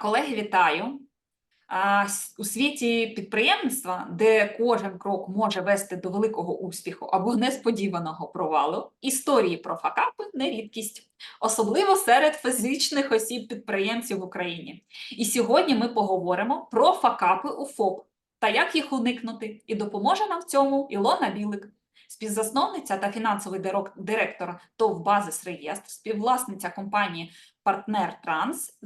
Колеги, вітаю! У світі підприємництва, де кожен крок може вести до великого успіху або несподіваного провалу, історії про факапи не рідкість, особливо серед фізичних осіб підприємців в Україні. І сьогодні ми поговоримо про факапи у ФОП та як їх уникнути. І допоможе нам в цьому Ілона Білик, співзасновниця та фінансовий директор ТОВ Базис Реєстр, співвласниця компанії партнер Транс,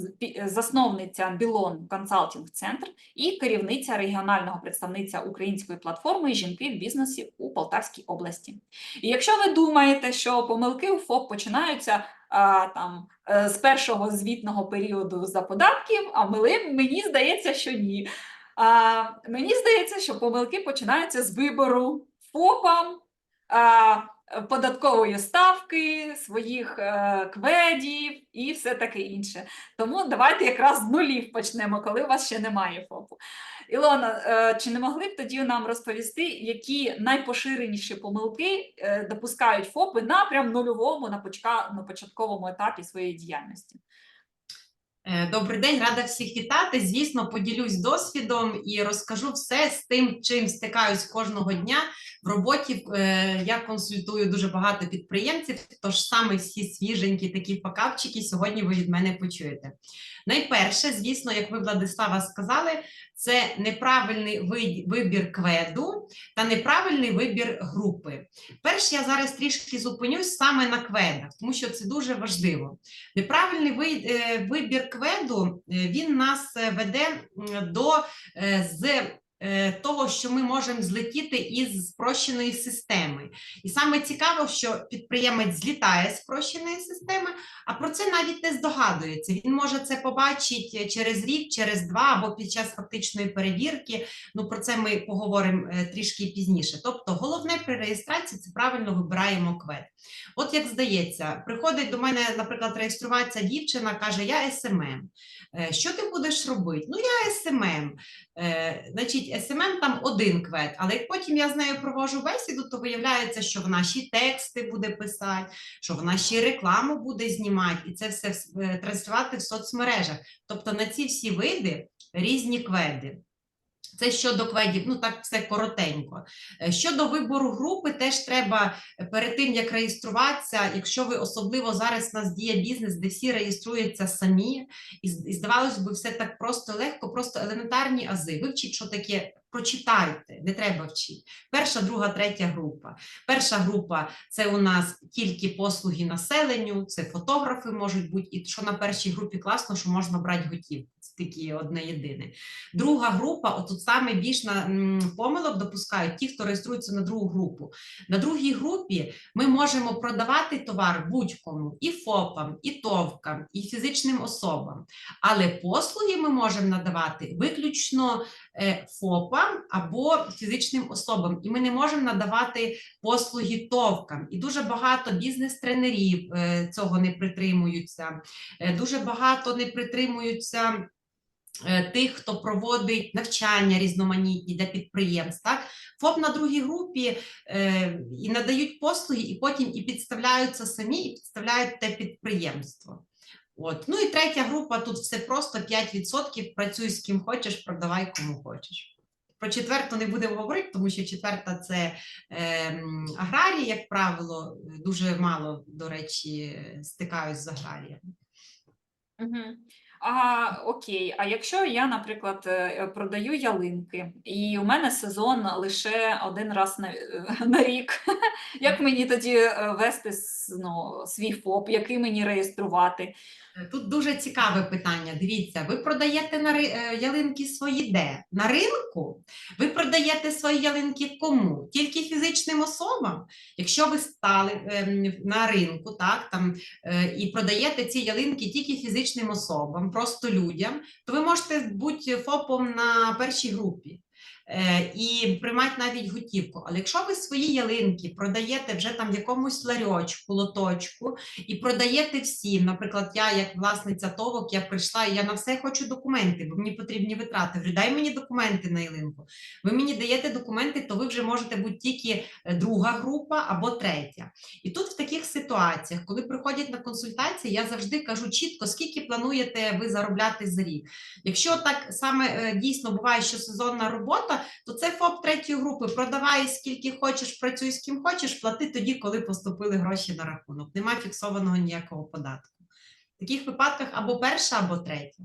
засновниця Білон Консалтинг Центр і керівниця регіонального представниця української платформи Жінки в бізнесі у Полтавській області. І якщо ви думаєте, що помилки у ФОП починаються а, там е, з першого звітного періоду за податків, а мені здається, що ні. А, мені здається, що помилки починаються з вибору ФОПам. А, податкової ставки, своїх е, кведів і все таке інше. Тому давайте якраз з нулів почнемо, коли у вас ще немає ФОПу. Ілона, е, чи не могли б тоді нам розповісти, які найпоширеніші помилки е, допускають ФОПи на прям нульовому, на початковому етапі своєї діяльності? Е, Добрий день, рада всіх вітати. Звісно, поділюсь досвідом і розкажу все з тим, чим стикаюсь кожного дня в роботі. Е, Я консультую дуже багато підприємців, тож саме всі свіженькі такі покапчики сьогодні ви від мене почуєте. Найперше, звісно, як ви Владислава сказали, це неправильний вибір кведу та неправильний вибір групи. Перш я зараз трішки зупинюсь саме на кведах, тому що це дуже важливо. Неправильний е, вибір кведу е, він нас е, веде до з того, що ми можемо злетіти із спрощеної системи. І саме цікаво, що підприємець злітає з спрощеної системи, а про це навіть не здогадується. Він може це побачити через рік, через два або під час фактичної перевірки. Ну про це ми поговоримо е, трішки пізніше. Тобто, головне при реєстрації це правильно вибираємо квед. От як здається, приходить до мене, наприклад, реєструватися дівчина, каже: Я СММ. Е, Що ти будеш робити? Ну, я СММ. Е, Значить, СММ там один квет, але як потім я з нею провожу бесіду, то виявляється, що вона ще тексти буде писати, що вона ще рекламу буде знімати, і це все е, транслювати в соцмережах. Тобто на ці всі види різні кведи. Це щодо кведів, ну так все коротенько. Е, Щодо вибору групи, теж треба е, перед тим, як реєструватися, якщо ви особливо зараз у нас діє бізнес, де всі реєструються самі, і, здавалось би, все так просто легко, просто елементарні ази. Вивчіть, що таке, прочитайте, не треба вчити. Перша, друга, третя група. Перша група це у нас тільки послуги населенню, це фотографи можуть бути, і що на першій групі класно, що можна брати готівку. Це такі одне єдине. Друга група, отут саме більш на м, помилок допускають ті, хто реєструється на другу групу. На другій групі ми можемо продавати товар будь-кому і ФОПам, і ТОВкам, і фізичним особам. Але послуги ми можемо надавати виключно е, ФОПам або фізичним особам, і ми не можемо надавати послуги ТОВкам. І дуже багато бізнес-тренерів е, цього не притримуються. Е, Дуже багато не притримуються е, тих, хто проводить навчання різноманітні для підприємств. Так? ФОП на другій групі е, і надають послуги, і потім і підставляються самі, і підставляють те підприємство. От. Ну і третя група тут все просто 5%. Працюй з ким хочеш, продавай кому хочеш. Про четверту не будемо говорити, тому що четверта це е, аграрії, як правило, дуже мало, до речі, стикаюсь з аграріями. Угу. А, окей, а якщо я, наприклад, е, продаю ялинки, і у мене сезон лише один раз на, на рік, як мені тоді е, вести ну, свій ФОП, який мені реєструвати? Тут дуже цікаве питання. Дивіться, ви продаєте на е, ялинки свої де? На ринку? Ви продаєте свої ялинки кому? Тільки фізичним особам? Якщо ви стали ем, на ринку, так там е, і продаєте ці ялинки тільки фізичним особам, просто людям, то ви можете бути ФОПом на першій групі. Е, і приймати навіть готівку. Але якщо ви свої ялинки продаєте вже там якомусь ларьочку, лоточку і продаєте всім, наприклад, я як власниця товок, я прийшла і я на все хочу документи, бо мені потрібні витрати. Говорю, дай мені документи на ялинку. Ви мені даєте документи, то ви вже можете бути тільки е, друга група або третя. І тут в таких ситуаціях, коли приходять на консультації, я завжди кажу чітко, скільки плануєте ви заробляти за рік. Якщо так саме е, дійсно буває, що сезонна робота, то це ФОП третьої групи. Продавай скільки хочеш, працюй з ким хочеш, плати тоді, коли поступили гроші на рахунок. Нема фіксованого ніякого податку. В таких випадках або перша, або третя.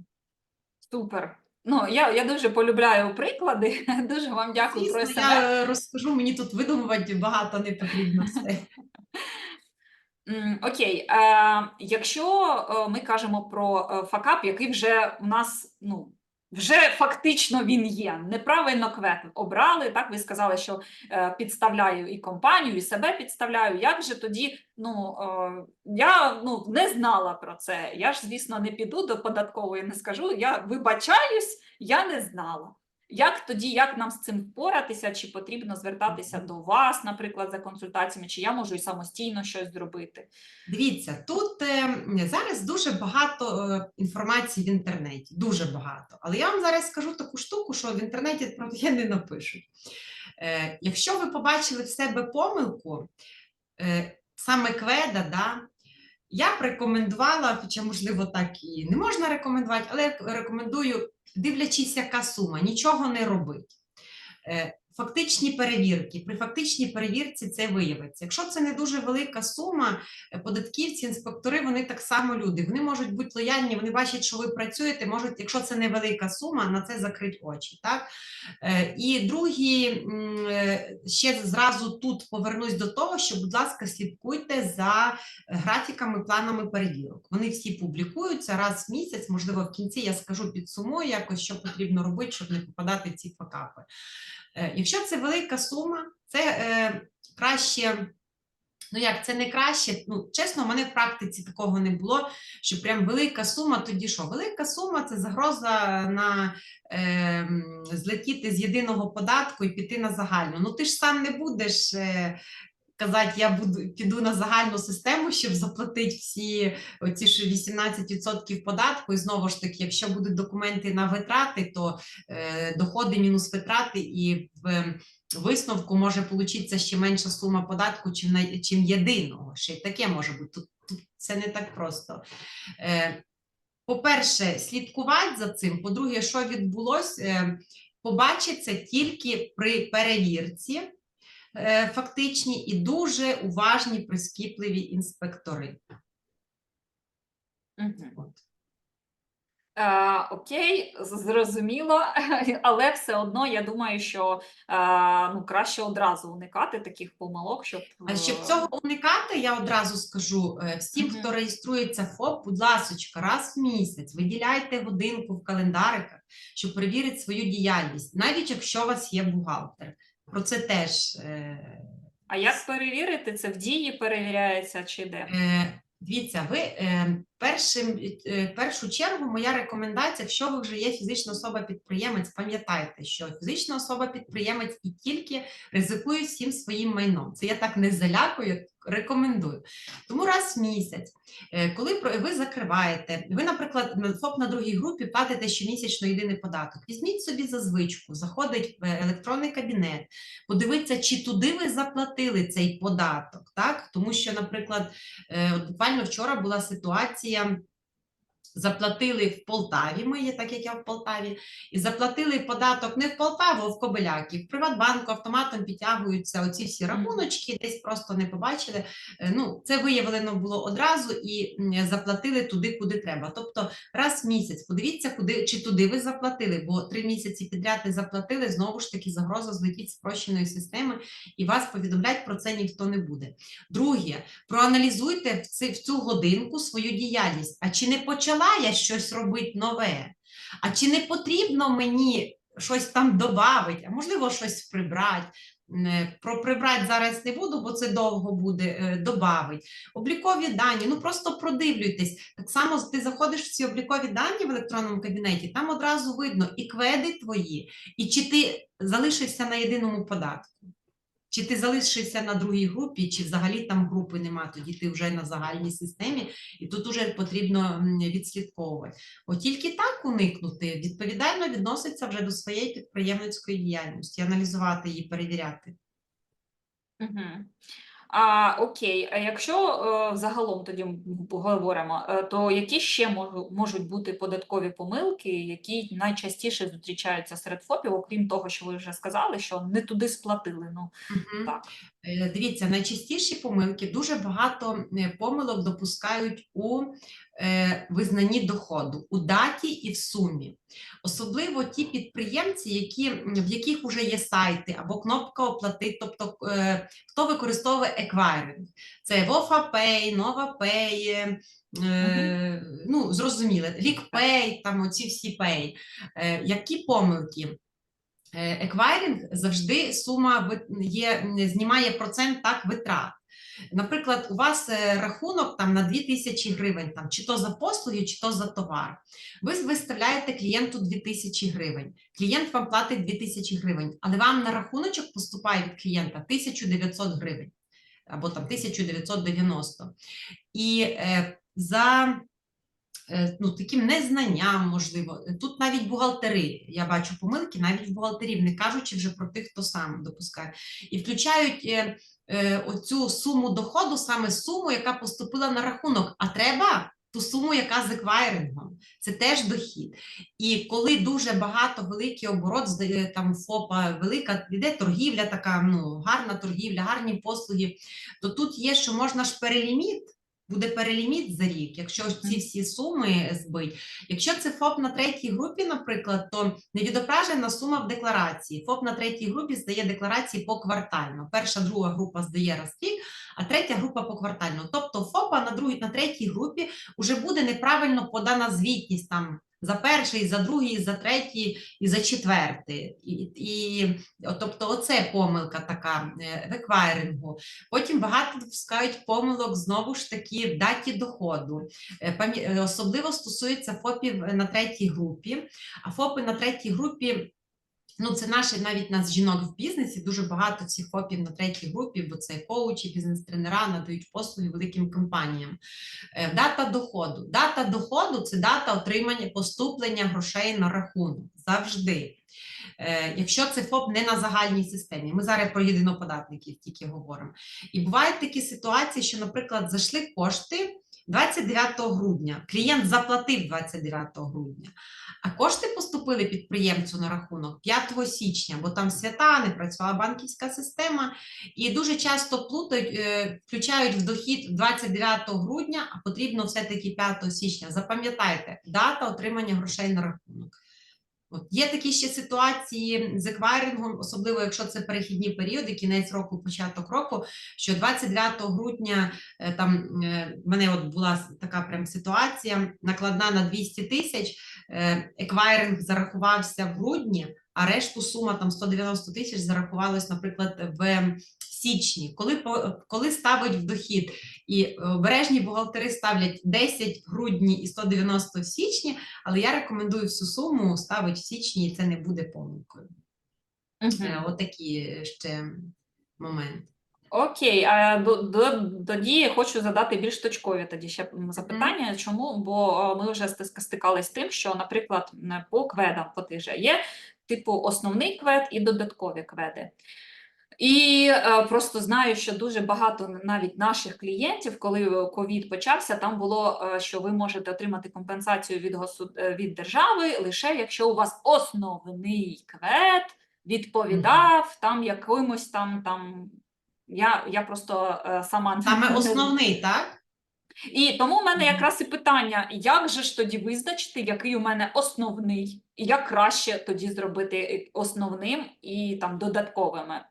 Супер. Ну, я, я дуже полюбляю приклади. Дуже вам дякую про Звісно, СМР. я е, розкажу, мені тут видумувати багато не потрібно все. Окей, е, якщо е, ми кажемо про е, факап, який вже у нас, ну, вже фактично він є, неправильно квет обрали, так, ви сказали, що е, підставляю і компанію, і себе підставляю, як же тоді, ну, е, я ну, не знала про це, я ж, звісно, не піду до податкової, не скажу, я вибачаюсь, я не знала. Як тоді, як нам з цим впоратися? Чи потрібно звертатися до вас, наприклад, за консультаціями, чи я можу і самостійно щось зробити? Дивіться, тут е, зараз дуже багато е, інформації в інтернеті, дуже багато. Але я вам зараз скажу таку штуку, що в інтернеті про таке не напишуть. Е, якщо ви побачили в себе помилку, саме кведа, да, я б рекомендувала, хоча, можливо, так і не можна рекомендувати, але я рекомендую, дивлячись, яка сума, нічого не робить. Фактичні перевірки. При фактичній перевірці це виявиться. Якщо це не дуже велика сума, е, податківці, інспектори, вони так само люди. Вони можуть бути лояльні, вони бачать, що ви працюєте, можуть, якщо це невелика сума, на це закрити очі. Так? Е, І другі, е, ще зразу тут повернусь до того, що, будь ласка, слідкуйте за графіками, планами перевірок. Вони всі публікуються раз в місяць, можливо, в кінці я скажу, підсумую якось, що потрібно робити, щоб не попадати в ці факапи. Е, Якщо це велика сума, це е, краще. Ну, як це не краще? Ну, чесно, в мене в практиці такого не було, що прям велика сума, тоді що? Велика сума це загроза на е, злетіти з єдиного податку і піти на загальну. Ну, ти ж сам не будеш е, казати, я буду піду на загальну систему, щоб заплатити всі оці ж 18% податку. І знову ж таки, якщо будуть документи на витрати, то е, доходи мінус витрати, і в висновку може получитися ще менша сума податку, чим, на, чим єдиного. Ще й таке може бути. Тут, тут це не так просто. Е, по-перше, слідкувати за цим. По-друге, що відбулося, е, побачить це тільки при перевірці е, фактичні і дуже уважні, прискіпливі інспектори. Мгм. Е, окей, зрозуміло, але все одно я думаю, що е, ну, краще одразу уникати таких помилок, щоб А щоб е, цього уникати, я одразу скажу е, всім, хто реєструється в ФОП, будь ласочка, раз в місяць виділяйте годинку в календариках, щоб перевірити свою діяльність, навіть якщо у вас є бухгалтер. Про це теж е, А як перевірити? Це в дії перевіряється чи де? Е, Дивіться, ви е, першим, е, першу чергу моя рекомендація, якщо ви вже є фізична особа-підприємець, пам'ятайте, що фізична особа-підприємець і тільки ризикує всім своїм майном. Це я так не залякую, рекомендую. Тому раз в місяць, е, коли ви закриваєте, ви, наприклад, на ФОП на другій групі платите щомісячно єдиний податок. Візьміть собі за звичку, заходить в електронний кабінет, подивіться, чи туди ви заплатили цей податок, так? Тому що, наприклад, Е, буквально вчора була ситуація. Заплатили в Полтаві, ми є, так як я в Полтаві, і заплатили податок не в Полтаву, а в Кобиляки. В Приватбанку автоматом підтягуються оці всі рахуночки, десь просто не побачили. Е, Ну, це виявлено було одразу і заплатили туди, куди треба. Тобто раз в місяць подивіться, куди чи туди ви заплатили, бо три місяці підряд не заплатили. Знову ж таки, загроза злетіть спрощеної системи, і вас повідомлять про це ніхто не буде. Друге, проаналізуйте в, в цю годинку свою діяльність. А чи не почала я щось робити нове? А чи не потрібно мені щось там додати, а можливо, щось прибрати? е, Про прибрати зараз не буду, бо це довго буде е, добавить. Облікові дані, ну просто продивлюйтесь. Так само ти заходиш в ці облікові дані в електронному кабінеті, там одразу видно і кведи твої, і чи ти залишився на єдиному податку. Чи ти залишишся на другій групі, чи взагалі там групи нема, тоді ти вже на загальній системі, і тут уже потрібно відслідковувати. От тільки так уникнути, відповідально відноситься вже до своєї підприємницької діяльності, аналізувати її, перевіряти. Угу. А, окей, а якщо е, загалом тоді поговоримо, е, то які ще можу, можуть бути податкові помилки, які найчастіше зустрічаються серед ФОПів, окрім того, що ви вже сказали, що не туди сплатили? Ну, угу. так. Е, Дивіться, найчастіші помилки дуже багато помилок допускають у визнанні доходу, у даті і в сумі. Особливо ті підприємці, які, в яких вже є сайти або кнопка оплати, тобто е, хто використовує еквайринг. Це WofaPay, NovaPay, е, ну, зрозуміло, LeakPay, там оці всі Pay. Е, які помилки? Е, Еквайринг завжди сума є, знімає процент так витрат. Наприклад, у вас е, рахунок там на 2000 гривень, там, чи то за послуги, чи то за товар. Ви виставляєте клієнту 2000 гривень. Клієнт вам платить 2000 гривень, але вам на рахуночок поступає від клієнта 1900 гривень або там 1990. І е, за ну, таким незнанням, можливо. Тут навіть бухгалтери, я бачу помилки, навіть бухгалтерів, не кажучи вже про тих, хто сам допускає. І включають е, е, оцю суму доходу, саме суму, яка поступила на рахунок, а треба ту суму, яка з еквайрингом. Це теж дохід. І коли дуже багато великий оборот, там ФОПа велика, йде торгівля, така ну, гарна торгівля, гарні послуги, то тут є, що можна ж переліміт буде переліміт за рік, якщо ці всі суми збить. Якщо це ФОП на третій групі, наприклад, то не відображена сума в декларації. ФОП на третій групі здає декларації поквартально. Перша, друга група здає раз рік, а третя група поквартально. Тобто ФОПа на другій, на третій групі вже буде неправильно подана звітність там. За перший, за другий, за третій і за четвертий. І, і, тобто, оце помилка така реквайрингу. Потім багато допускають помилок знову ж таки в даті доходу. Е, е, Особливо стосується ФОПів на третій групі. А ФОПи на третій групі. Ну, це наші навіть нас жінок в бізнесі. Дуже багато цих ФОПів на третій групі, бо це коучі, бізнес-тренера надають послуги великим компаніям. Е, Дата доходу. Дата доходу це дата отримання поступлення грошей на рахунок завжди. Е, Якщо це ФОП не на загальній системі, ми зараз про єдиноподатників тільки говоримо. І бувають такі ситуації, що, наприклад, зайшли кошти 29 грудня, клієнт заплатив 29 грудня, а кошти поступили підприємцю на рахунок 5 січня, бо там свята, не працювала банківська система, і дуже часто плутають, е, включають в дохід 29 грудня, а потрібно все-таки 5 січня. Запам'ятайте, дата отримання грошей на рахунок. От є такі ще ситуації з еквайрингом, особливо якщо це перехідні періоди, кінець року, початок року, що 29 грудня е, там е, в мене от була така прям ситуація, накладна на 200 тисяч, еквайринг зарахувався в грудні, а решту сума там 190 тисяч зарахувалась, наприклад, в січні. Коли, коли ставить в дохід і е, обережні бухгалтери ставлять 10 в грудні і 190 в січні, але я рекомендую всю суму ставити в січні, і це не буде помилкою. Е, Отакі ще моменти. Окей, а до, до, тоді я хочу задати більш точкові тоді ще запитання. Чому? Бо е, ми вже стикались з тим, що, наприклад, по кведам по тих же є типу основний квед і додаткові кведи. І е, просто знаю, що дуже багато навіть наших клієнтів, коли ковід почався, там було, е, що ви можете отримати компенсацію від госу... е, від держави лише якщо у вас основний квед відповідав там якимось там там. Я, я просто е, сама Саме основний, так? і тому в мене якраз і питання: як же ж тоді визначити, який у мене основний, і як краще тоді зробити е, основним і там додатковими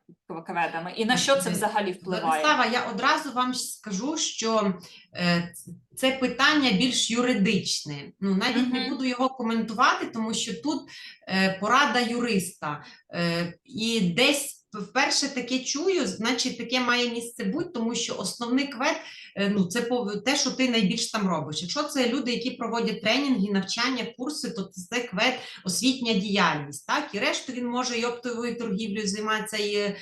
кведами, і на що це взагалі впливає? Владислава, я одразу вам скажу, що е, це питання більш юридичне. Ну, навіть не буду його коментувати, тому що тут е, порада юриста. І десь вперше таке чую, значить таке має місце бути, тому що основний квет е, ну, це те, що ти найбільш там робиш. Якщо це люди, які проводять тренінги, навчання, курси, то це квет освітня діяльність. Так? І решту він може і оптовою торгівлею займатися, і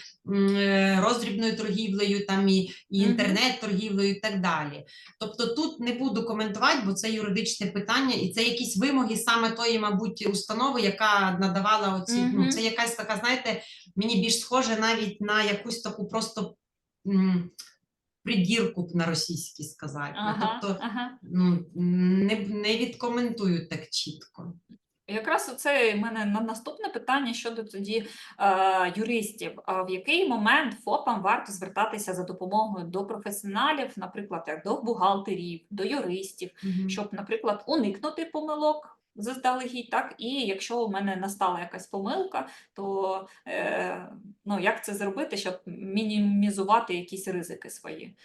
роздрібною торгівлею, там, і, і інтернет-торгівлею і так далі. Тобто тут не буду коментувати, бо це юридичне питання, і це якісь вимоги саме тої, мабуть, установи, яка надавала оці. Ну, це якась така, знаєте, мені більш схоже навіть на якусь таку просто придірку б на російській сказати. Ну, Ага, Тобто, ага. ну не, не відкоментую так чітко. Якраз оце в мене на наступне питання щодо тоді е, юристів. А в який момент ФОПам варто звертатися за допомогою до професіоналів, наприклад, як до бухгалтерів, до юристів, щоб, наприклад, уникнути помилок заздалегідь, так і якщо у мене настала якась помилка, то е, ну як це зробити, щоб мінімізувати якісь ризики свої?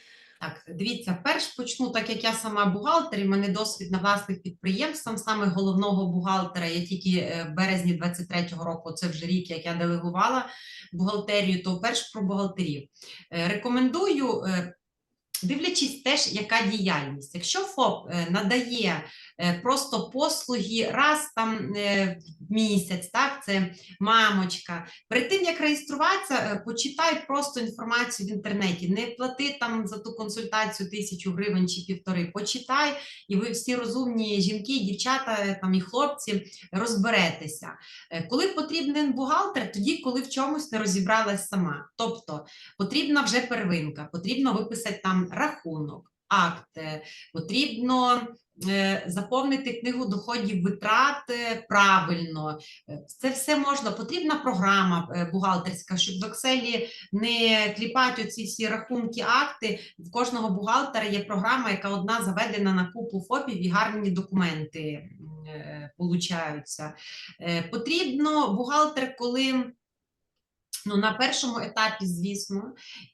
Так, дивіться, перш почну, так як я сама бухгалтер, і мене досвід на власних підприємствах, саме головного бухгалтера. Я тільки е, в березні 23-го року, це вже рік, як я делегувала бухгалтерію, то перш про бухгалтерів. Е, Рекомендую, е, дивлячись теж, яка діяльність. Якщо ФОП надає просто послуги раз там е, в місяць, так, це мамочка, Перед тим як реєструватися, е, почитай просто інформацію в інтернеті. Не плати там за ту консультацію тисячу гривень чи півтори. Почитай, і ви всі розумні жінки, дівчата е, там і хлопці розберетеся. Е, Коли потрібен бухгалтер, тоді, коли в чомусь не розібралась сама. Тобто потрібна вже первинка, потрібно виписати там рахунок, акт, потрібно. е, Заповнити книгу доходів витрат правильно, Е, Це все можна. Потрібна програма е, бухгалтерська, щоб в Excel не кліпати оці всі рахунки, акти. В кожного бухгалтера є програма, яка одна заведена на купу ФОПів і гарні документи получаються. Потрібно бухгалтер, коли. Ну, на першому етапі, звісно,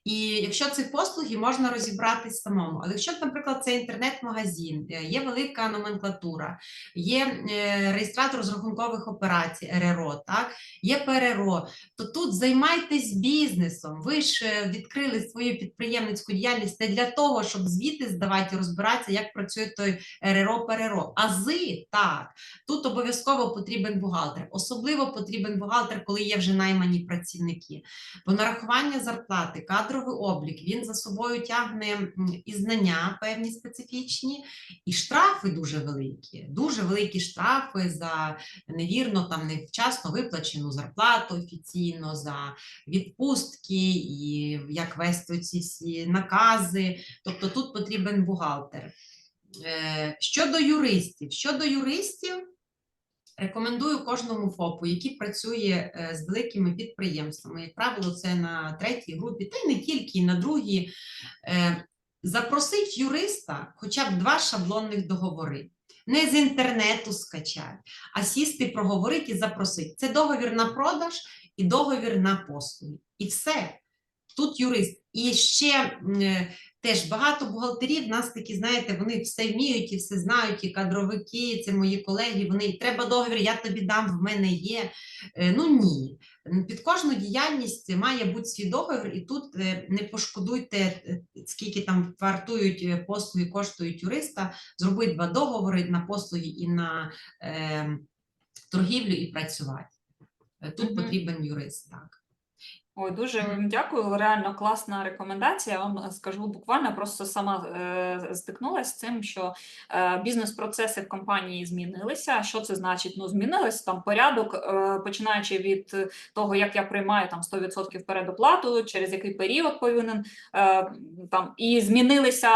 і якщо це послуги, можна розібратись самому. Але якщо, наприклад, це інтернет-магазин, е, є велика номенклатура, є е, реєстратор розрахункових операцій, РРО, так, є ПРРО, то тут займайтесь бізнесом. Ви ж е, відкрили свою підприємницьку діяльність не для того, щоб звіти здавати і розбиратися, як працює той РРО, ПРРО. Ази так. Тут обов'язково потрібен бухгалтер. Особливо потрібен бухгалтер, коли є вже наймані працівники. Бо нарахування зарплати, кадровий облік, він за собою тягне і знання певні специфічні, і штрафи дуже великі. Дуже великі штрафи за невірно, там невчасно виплачену зарплату офіційно, за відпустки і як вести ці всі накази. Тобто тут потрібен бухгалтер. Е, Щодо юристів, щодо юристів, рекомендую кожному ФОПу, який працює е, з великими підприємствами, як правило, це на третій групі, та й не тільки, і на другій, е, запросить юриста хоча б два шаблонних договори. Не з інтернету скачати, а сісти, проговорити і запросити. Це договір на продаж і договір на послуги. І все. Тут юрист. І ще е, теж багато бухгалтерів, нас такі, знаєте, вони все вміють і все знають, і кадровики, це мої колеги, вони треба договір, я тобі дам, в мене є. Е, Ну ні. Під кожну діяльність має бути свій договір, і тут е, не пошкодуйте, е, скільки там вартують послуги, коштують юриста, зробити два договори на послуги і на е, торгівлю і працювати. Тут Мгм. потрібен юрист, так. Ой, дуже вам дякую. Реально класна рекомендація. Я вам скажу буквально, просто сама е, стикнулася з цим, що е, бізнес-процеси в компанії змінилися. Що це значить? Ну, змінилось там порядок, е, починаючи від того, як я приймаю там 100% передоплату, через який період повинен е, там і змінилися.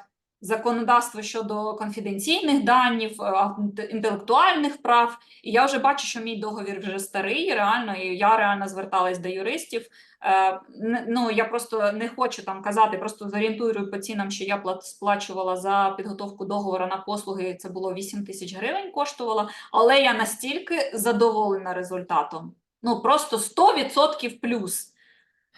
Е, Законодавство щодо конфіденційних даних, е, інтелектуальних прав, і я вже бачу, що мій договір вже старий, реально, і я реально зверталась до юристів. Е, ну, я просто не хочу там казати, просто зорієнтую по цінам, що я сплачувала за підготовку договору на послуги, це було 8 тисяч гривень коштувало, але я настільки задоволена результатом. Ну, просто 100% плюс.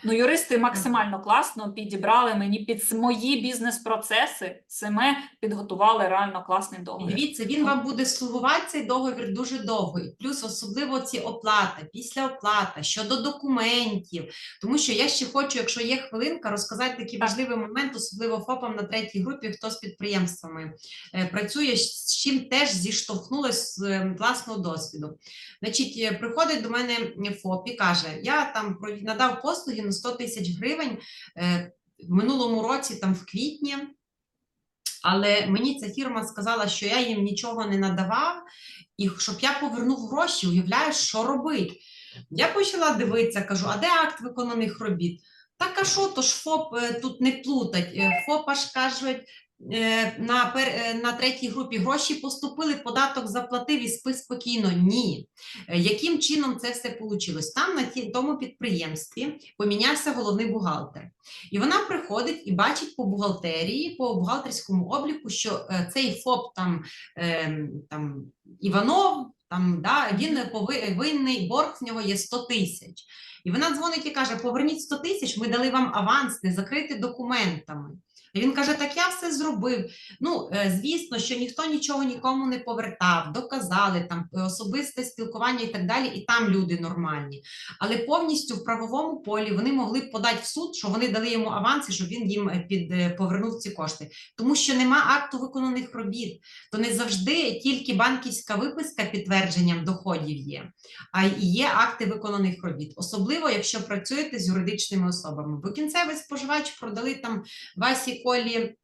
Ну, юристи максимально класно підібрали мені під мої бізнес-процеси. Саме підготували реально класний договір. Дивіться, він вам буде слугувати цей договір дуже довго. І плюс особливо ці оплата, після оплата, щодо документів. Тому що я ще хочу, якщо є хвилинка, розказати такий Так. важливий момент, особливо ФОПам на третій групі, хто з підприємствами е, працює, з чим теж зіштовхнулася з е, власного досвіду. Значить, е, приходить до мене ФОП і каже: я там надав послуги на 100 тисяч гривень е, в минулому році, там в квітні. Але мені ця фірма сказала, що я їм нічого не надавав, і щоб я повернув гроші, уявляєш, що робить. Я почала дивитися, кажу, а де акт виконаних робіт? Так а що, то ж ФОП е, тут не плутать. Е, ФОП аж кажуть, на, е, на третій групі гроші поступили, податок заплатив і спи спокійно. Ні. Е, Яким чином це все вийшло? Там на тому підприємстві помінявся головний бухгалтер. І вона приходить і бачить по бухгалтерії, по бухгалтерському обліку, що е, цей ФОП там, е, там Іванов, там, да, він пови- винний, борг в нього є 100 тисяч. І вона дзвонить і каже: поверніть 100 тисяч, ми дали вам аванс, не закрити документами. І він каже: Так я все зробив. Ну, е, звісно, що ніхто нічого нікому не повертав, доказали там е, особисте спілкування і так далі, і там люди нормальні. Але повністю в правовому полі вони могли б подати в суд, що вони дали йому аванс і щоб він їм е, під повернув ці кошти, тому що нема акту виконаних робіт. То не завжди тільки банківська виписка підтвердженням доходів є, а є акти виконаних робіт, особливо якщо працюєте з юридичними особами. Бо кінцевий споживач продали там Васі Колі.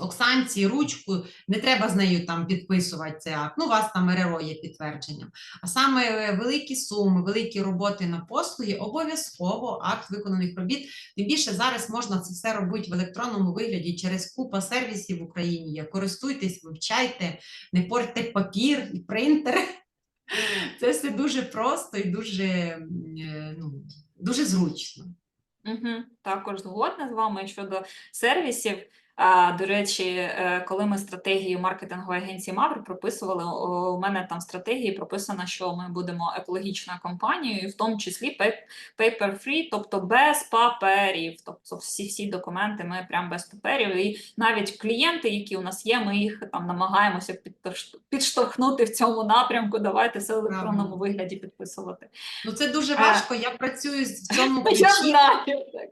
Оксанці, ручку, не треба з нею там підписувати цей акт. Ну, у вас там РРО є підтвердженням. А саме е, великі суми, великі роботи на послуги, обов'язково акт виконаних робіт. Тим більше зараз можна це все робити в електронному вигляді через купа сервісів в Україні. Користуйтесь, вивчайте, не портьте папір і принтер. Це все дуже просто і дуже, е, ну, дуже зручно. Угу. Також згодна з вами щодо сервісів. До речі, е, коли ми стратегію маркетингової агенції Мавр прописували, у мене там в стратегії прописано, що ми будемо екологічною компанією, в тому числі paper-free, тобто без паперів. Тобто всі всі документи ми прям без паперів. І навіть клієнти, які у нас є, ми їх там намагаємося підштовхнути в цьому напрямку. Давайте все в електронному вигляді підписувати. Ну це дуже важко. Я працюю з- цьому Я ключі.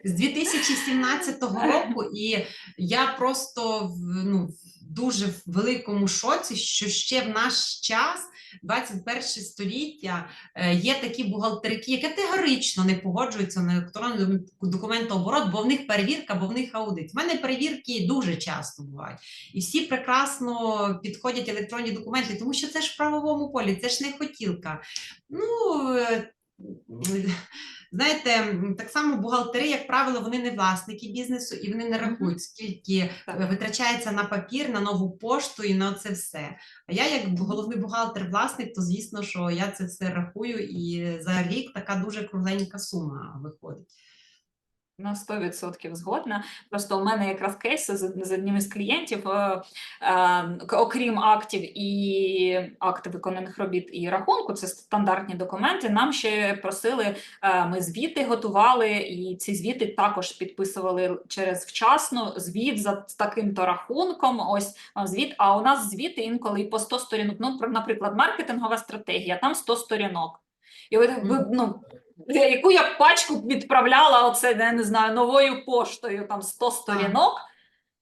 з 2017 року, і я просто ну, в дуже великому шоці, що ще в наш час, 21 століття, е, є такі бухгалтерики, які категорично не погоджуються на електронний докум- документооборот, бо в них перевірка, бо в них аудит. В мене перевірки дуже часто бувають. І всі прекрасно підходять електронні документи, тому що це ж в правовому полі, це ж не хотілка. Ну, е, знаєте, так само бухгалтери, як правило, вони не власники бізнесу і вони не рахують, скільки е, витрачається на папір, на нову пошту і на це все. А я, як головний бухгалтер, власник, то звісно, що я це все рахую, і за рік така дуже кругленька сума виходить. На 100% згодна. Просто у мене якраз кейси з, з одним із клієнтів, е, е, окрім актів і акти виконаних робіт і рахунку, це стандартні документи. Нам ще просили, е, ми звіти готували, і ці звіти також підписували через вчасно. Звіт за таким-то рахунком. Ось вам звіт. А у нас звіти інколи і по 100 сторінок. Ну, наприклад, маркетингова стратегія, там 100 сторінок. І ви, ви ну, яку я пачку відправляла, оце, я не знаю, новою поштою, там 100 сторінок,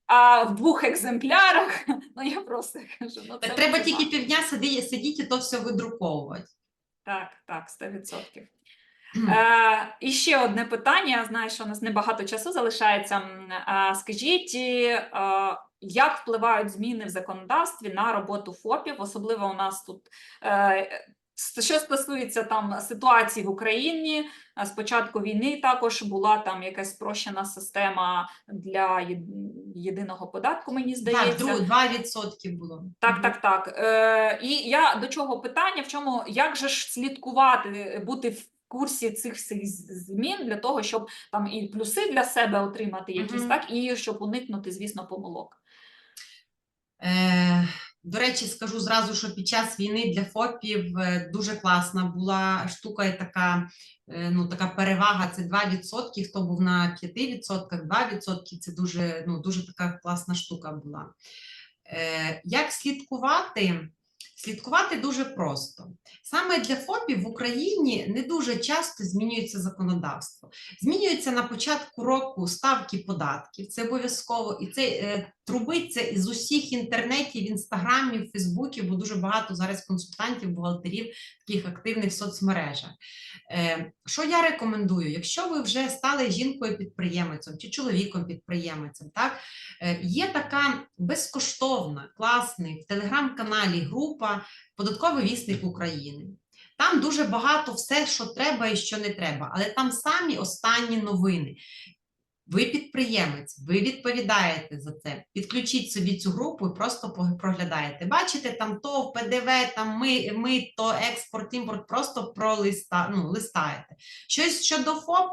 а в двох екземплярах, ну я просто кажу, ну це треба тільки півдня сиди, сидіти і то все видруковувати. Так, так, 100%. Е, і ще одне питання. Я знаю, що у нас небагато часу залишається. Е, Скажіть, е, як впливають зміни в законодавстві на роботу ФОПів? Особливо у нас тут. е, Що стосується там ситуації в Україні, е, з початку війни також була там якась спрощена система для єдиного податку, мені здається. друг- 2% було. Так, так, так. Е, і я до чого питання? В чому як же ж слідкувати, бути в курсі цих всіх змін для того, щоб там і плюси для себе отримати якісь, Мгм. так, і щоб уникнути, звісно, помилок. До речі, скажу зразу, що під час війни для ФОПів е, дуже класна була штука, і така, е, ну, така перевага це 2%, хто був на 5%, 2% це дуже, ну, дуже така класна штука була. Е, Як слідкувати? Слідкувати дуже просто. Саме для ФОПів в Україні не дуже часто змінюється законодавство. Змінюється на початку року ставки податків, це обов'язково, і це трубиться із усіх інтернетів, інстаграмів, фейсбуків, бо дуже багато зараз консультантів, бухгалтерів, таких активних соцмережах. Е, що я рекомендую? Якщо ви вже стали жінкою-підприємцем чи чоловіком-підприємцем, так, е, є така безкоштовна, класний в телеграм-каналі група Податковий вісник України. Там дуже багато все, що треба і що не треба, але там самі останні новини. Ви підприємець, ви відповідаєте за це. Підключіть собі цю групу і просто проглядаєте. Бачите, там то ПДВ, там ми, ми то експорт, імпорт, просто пролиста, ну, листаєте. Щось щодо ФОП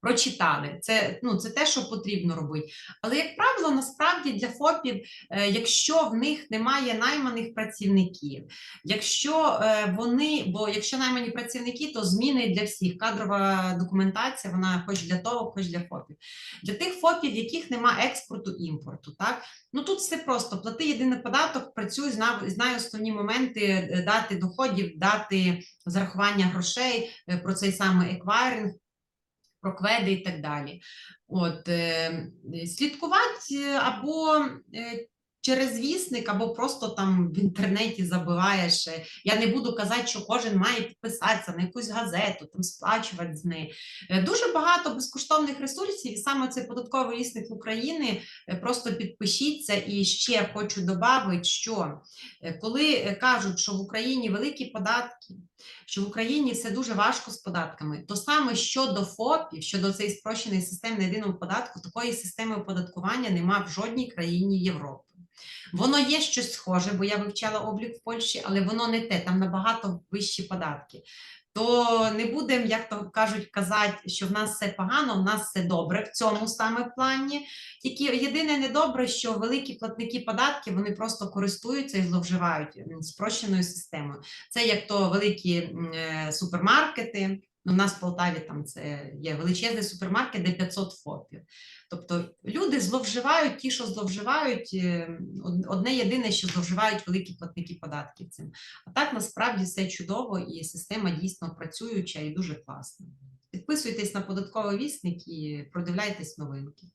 прочитали. Це, ну, це те, що потрібно робити. Але, як правило, насправді для ФОПів, е, якщо в них немає найманих працівників, якщо е, вони, бо якщо наймані працівники, то зміни для всіх. Кадрова документація, вона хоч для того, хоч для ФОПів. Для тих ФОПів, яких немає експорту імпорту, так ну тут все просто плати єдиний податок, працюй, знай основні моменти е, дати доходів, дати зарахування грошей, про цей самий еквайринг, про кведи і так далі. От, е, слідкувати е, або е, через вісник, або просто там в інтернеті забиваєш. е, Я не буду казати, що кожен має підписатися на якусь газету, там сплачувати з неї. Е, Дуже багато безкоштовних ресурсів, і саме цей податковий вісник України. е, Просто підпишіться. І ще хочу додати, що коли кажуть, що в Україні великі податки, що в Україні все дуже важко з податками, то саме щодо ФОПів, щодо цієї спрощеної системи на єдиному податку, такої системи оподаткування нема в жодній країні Європи. Воно є щось схоже, бо я вивчала облік в Польщі, але воно не те, там набагато вищі податки. То не будемо, як то кажуть, казати, що в нас все погано, в нас все добре в цьому саме плані. Тільки єдине недобре, що великі платники податків вони просто користуються і зловживають спрощеною системою. Це як то великі е, супермаркети. У нас в Полтаві там це є величезний супермаркет, де 500 ФОПів. Тобто люди зловживають, ті, що зловживають, е, одне єдине, що зловживають великі платники податків цим. А так насправді все чудово і система дійсно працююча і дуже класна. Підписуйтесь на податковий вісник і продивляйтесь новинки.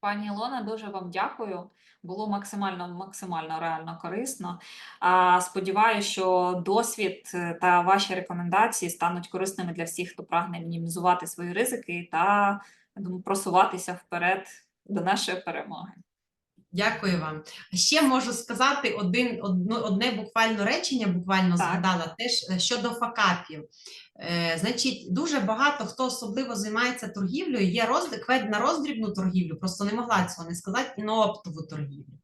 Пані Ілона, дуже вам дякую. Було максимально максимально реально корисно. А, сподіваюся, що досвід е, та ваші рекомендації стануть корисними для всіх, хто прагне мінімізувати свої ризики та думаю, просуватися вперед до нашої перемоги. Дякую вам. Ще можу сказати один, одне буквально речення, буквально Так. згадала теж е, щодо факапів. Е, значить, дуже багато хто особливо займається торгівлею, є квед на роздрібну торгівлю, просто не могла цього не сказати, і на оптову торгівлю.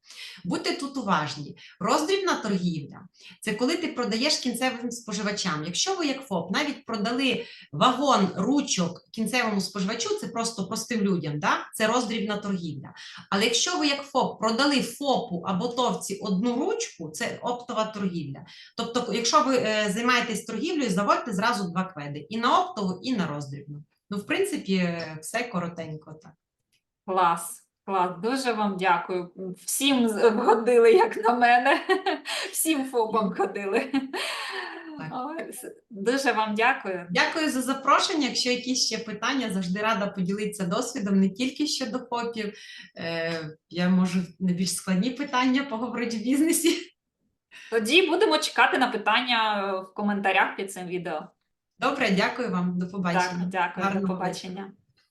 Будьте тут уважні. Роздрібна торгівля це коли ти продаєш кінцевим споживачам. Якщо ви, як ФОП, навіть продали вагон ручок кінцевому споживачу, це просто простим людям, да? це роздрібна торгівля. Але якщо ви як ФОП продали ФОПу або ТОВці одну ручку, це оптова торгівля. Тобто, якщо ви е, займаєтесь торгівлею, заводьте зразу два кведи: і на оптову, і на роздрібну. Ну, в принципі, е, все коротенько так. Клас, клас, дуже вам дякую. Всім вгодили, як на мене. Всім. Так. Ой, с- Дуже вам дякую. Дякую за запрошення. Якщо якісь ще питання, завжди рада поділитися досвідом не тільки щодо ФОПів. Е, я можу на більш складні питання поговорити в бізнесі. Тоді будемо чекати на питання в коментарях під цим відео. Добре, дякую вам. До Так, побачення. дякую, до Гарного вечора. побачення.